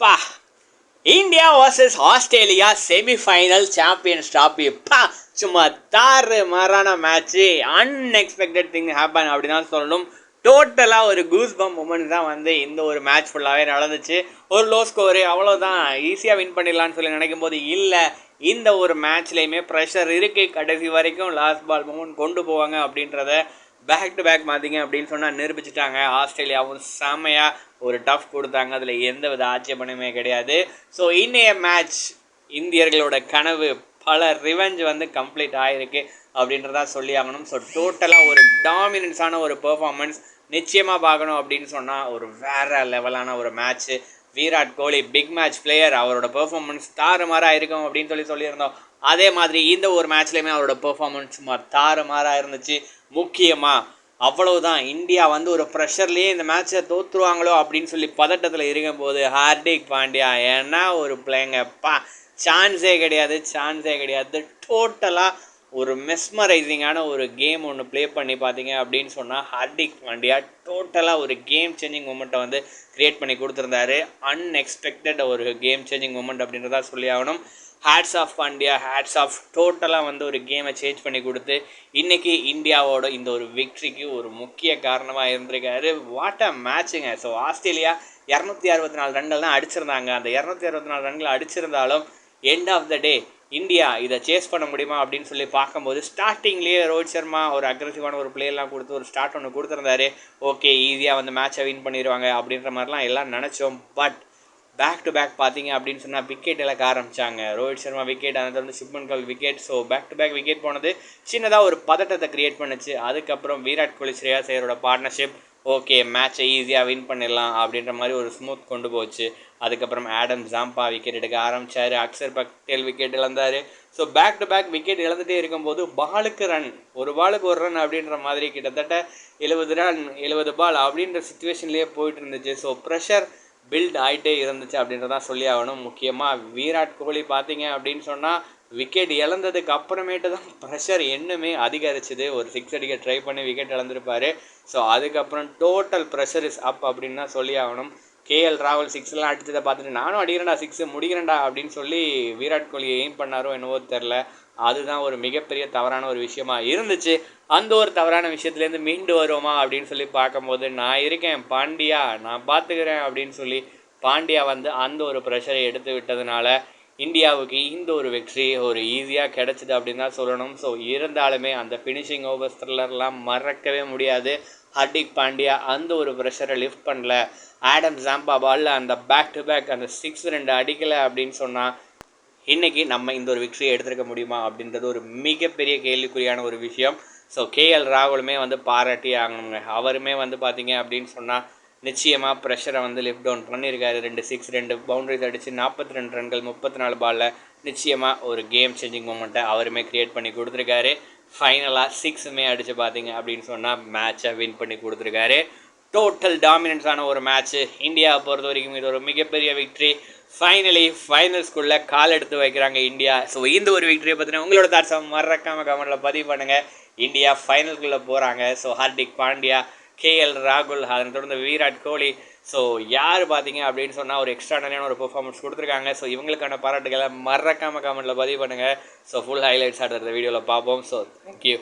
பா. India versus Australia semifinal Champions Trophy பா. சும்மா தாறு மாறான மேட்ச்சு அன்எக்ஸ்பெக்டட் திங் ஹேப்பன் அப்படின்னு தான் சொல்லணும். டோட்டலாக ஒரு கூஸ் பம் மூமெண்ட் தான் வந்து இந்த ஒரு மேட்ச் ஃபுல்லாகவே நடந்துச்சு. ஒரு லோ ஸ்கோரு அவ்வளோதான் ஈஸியாக வின் பண்ணிடலான்னு சொல்லி நினைக்கும் போது இல்லை. இந்த ஒரு மேட்ச்லேயுமே ப்ரெஷர் இருக்குது கடைசி வரைக்கும் லாஸ்ட் பால் மூமெண்ட் கொண்டு போவாங்க அப்படின்றத பேக் டு பேக் பார்த்தீங்க அப்படின்னு சொன்னால் நிரூபிச்சிட்டாங்க. ஆஸ்திரேலியாவும் செம்மையாக ஒரு டஃப் கொடுத்தாங்க. அதில் எந்த வித ஆட்சேபனையுமே கிடையாது. ஸோ இன்னைய மேட்ச் இந்தியர்களோட கனவு பல ரிவெஞ்ச் வந்து கம்ப்ளீட் ஆகிருக்கு அப்படின்றதா சொல்லி ஆகணும். ஸோ டோட்டலாக ஒரு டாமினன்ஸான ஒரு பெர்ஃபார்மன்ஸ் நிச்சயமாக பார்க்கணும் அப்படின்னு சொன்னால் ஒரு வேற லெவலான ஒரு match Virat Kohli big match player அவரோட பெர்ஃபார்மன்ஸ் தாறுமாறாக இருக்கும் அப்படின்னு சொல்லி சொல்லியிருந்தோம். அதே மாதிரி இந்த ஒரு மேட்ச்லேயுமே அவரோட பெர்ஃபார்மன்ஸ் சுமார் தாறுமாறாக இருந்துச்சு. முக்கியமாக அவ்வளவுதான். இந்தியா வந்து ஒரு ப்ரெஷர்லேயே இந்த மேட்ச்சை தோற்றுருவாங்களோ அப்படின்னு சொல்லி பதட்டத்தில் இருக்கும்போது ஹார்திக் பாண்டியா ஏன்னா ஒரு பிள்ளைங்கப்பா. சான்ஸே கிடையாது சான்ஸே கிடையாது. டோட்டலாக ஒரு மெஸ்மரைசிங்கான ஒரு கேம் ஒன்று ப்ளே பண்ணி பார்த்தீங்க அப்படின்னு சொன்னால் ஹார்திக் பாண்டியா டோட்டலாக ஒரு கேம் சேஞ்சிங் மூமெண்ட்டை வந்து க்ரியேட் பண்ணி கொடுத்துருந்தாரு. அன்எக்ஸ்பெக்டட் ஒரு கேம் சேஞ்சிங் மூமெண்ட் அப்படின்றதா சொல்லி ஆகணும். Hats off Pandya hats off டோட்டலாக வந்து ஒரு கேமை சேஞ்ச் பண்ணி கொடுத்து இன்றைக்கி இந்தியாவோட இந்த ஒரு விக்ட்ரிக்கு ஒரு முக்கிய காரணமாக இருந்திருக்காரு. வாட் அ மேட்சுங்க ஸோ ஆஸ்திரேலியா இரநூத்தி அறுபத்தி நாலு ரன்கள் தான் அடிச்சிருந்தாங்க. அந்த இரநூத்தி அறுபத்தி நாலு ரன்கள் அடிச்சிருந்தாலும் end of the day India இதை சேஸ் பண்ண முடியுமா அப்படின்னு சொல்லி பார்க்கும்போது ஸ்டார்டிங்லேயே ரோஹித் சர்மா ஒரு அக்ரஸிவான ஒரு பிளேயர்லாம் கொடுத்து ஒரு ஸ்டார்ட் ஒன்று கொடுத்துருந்தாரு. ஓகே ஈஸியாக வந்து மேட்சை வின் பண்ணிடுவாங்க அப்படின்ற மாதிரிலாம் எல்லாம் நினச்சோம். பட் பேக் டு பேக் பார்த்தீங்க அப்படின்னு சொன்னால் விக்கெட் இழக்க ஆரம்பித்தாங்க ரோஹித் சர்மா விக்கெட் அந்த வந்து Shubman Gill wicket so back to back wicket போனது சின்னதாக ஒரு பதட்டத்தை கிரியேட் பண்ணுச்சு. அதுக்கப்புறம் விராட் கோலி ஸ்ரேயா சேரோட பார்ட்னர்ஷிப் ஓகே மேட்சை ஈஸியாக வின் பண்ணிடலாம் அப்படின்ற மாதிரி ஒரு ஸ்மூத் கொண்டு போச்சு. அதுக்கப்புறம் ஆடம் ஜாம்பா விக்கெட் எடுக்க ஆரம்பித்தார் அக்ஷர் பட்டேல் விக்கெட் இழந்தார். So back to back wicket இழந்துகிட்டே இருக்கும்போது பாலுக்கு ரன் ஒரு பாலுக்கு ஒரு ரன் அப்படின்ற மாதிரி கிட்டத்தட்ட எழுபது ரன் எழுபது பால் அப்படின்ற சுச்சுவேஷன்லேயே போயிட்டு இருந்துச்சு. ஸோ ப்ரெஷர் பில்ட் ஆகிட்டே இருந்துச்சு அப்படின்றதான் சொல்லி ஆகணும். முக்கியமாக விராட் கோலி பார்த்தீங்க அப்படின்னு சொன்னால் விக்கெட் இழந்ததுக்கு அப்புறமேட்டு தான் ப்ரெஷர் இன்னுமே அதிகரிச்சுது. ஒரு சிக்ஸ் அடிக்க ட்ரை பண்ணி விக்கெட் இழந்திருப்பாரு. ஸோ அதுக்கப்புறம் டோட்டல் ப்ரெஷர் இஸ் அப் அப்படின்னு தான் சொல்லி ஆகணும். கேஎல் ராகுல் சிக்ஸ்லாம் அடித்ததை பார்த்துட்டு நானும் அடிக்கிறேன்டா சிக்ஸ் முடிக்கிறேன்டா அப்படின்னு சொல்லி விராட் கோலியை எய்ம் பண்ணாரோ என்னவோ தெரில அதுதான் ஒரு மிகப்பெரிய தவறான ஒரு விஷயமா இருந்துச்சு. அந்த ஒரு தவறான விஷயத்துலேருந்து மீண்டு வருவோமா அப்படின்னு சொல்லி பார்க்கும்போது நான் இருக்கேன் பாண்டியா நான் பார்த்துக்கிறேன் அப்படின்னு சொல்லி பாண்டியா வந்து அந்த ஒரு ப்ரெஷரை எடுத்து விட்டதுனால இந்தியாவுக்கு இந்த ஒரு வெற்றி ஒரு ஈஸியாக கிடச்சிது அப்படின்னு தான் சொல்லணும். ஸோ இருந்தாலுமே அந்த ஃபினிஷிங் ஓவர் த்ரில்லர்லாம் மறக்கவே முடியாது. ஹர்திக் பாண்டியா அந்த ஒரு ப்ரெஷரை லிஃப்ட் பண்ணல. ஆடம் ஜாம்பா பாலில் அந்த பேக் டு பேக் அந்த சிக்ஸ் ரெண்டு அடிக்கலை அப்படின்னு சொன்னால் இன்றைக்கி நம்ம இந்த ஒரு விக்டரியை எடுத்துருக்க முடியுமா அப்படின்றது ஒரு மிகப்பெரிய கேள்விக்குறியான ஒரு விஷயம். ஸோ கேஎல் ராகுலுமே வந்து பாராட்டி ஆகணுங்க. அவருமே வந்து பார்த்தீங்க அப்படின்னு சொன்னால் நிச்சயமாக ப்ரெஷரை வந்து லிஃப்ட் டவுன் பண்ணியிருக்காரு. ரெண்டு சிக்ஸ் ரெண்டு பவுண்டரிஸ் அடித்து நாற்பத்தி ரெண்டு ரன்கள் முப்பத்தி நாலு பாலில் நிச்சயமாக ஒரு கேம் சேஞ்சிங் மூமெண்ட்டை அவருமே க்ரியேட் பண்ணி கொடுத்துருக்காரு. ஃபைனலாக சிக்ஸுமே அடித்து பார்த்தீங்க அப்படின்னு சொன்னால் மேட்சை வின் பண்ணி கொடுத்துருக்காரு. டோட்டல் டாமினன்ஸான ஒரு மேட்ச்சு இந்தியாவை பொறுத்த வரைக்கும் இது ஒரு மிகப்பெரிய விக்ட்ரி ஃபைனலி ஃபைனல்ஸ்குள்ளே கால் எடுத்து வைக்கிறாங்க இந்தியா. ஸோ இந்த ஒரு விக்டரியை பற்றின உங்களோட தாட்ஸை மறக்காமல் கமெண்ட்டில் பதிவு பண்ணுங்கள் இந்தியா ஃபைனல்குள்ளே போகிறாங்க ஸோ ஹார்திக் பாண்டியா கேஎல் ராகுல் அதனை தொடர்ந்து விராட் கோலி. ஸோ யார் பார்த்தீங்க அப்படின்னு சொன்னால் ஒரு எக்ஸ்ட்ரானரியான ஒரு பெர்ஃபார்மன்ஸ் கொடுத்துருக்காங்க. ஸோ இவங்களுக்கான பாராட்டுகளை மறக்காமல் கமெண்ட்டில் பதிவு பண்ணுங்கள் ஸோ ஃபுல் ஹைலைட்ஸ் அடுத்த வீடியோவில் பார்ப்போம். So thank you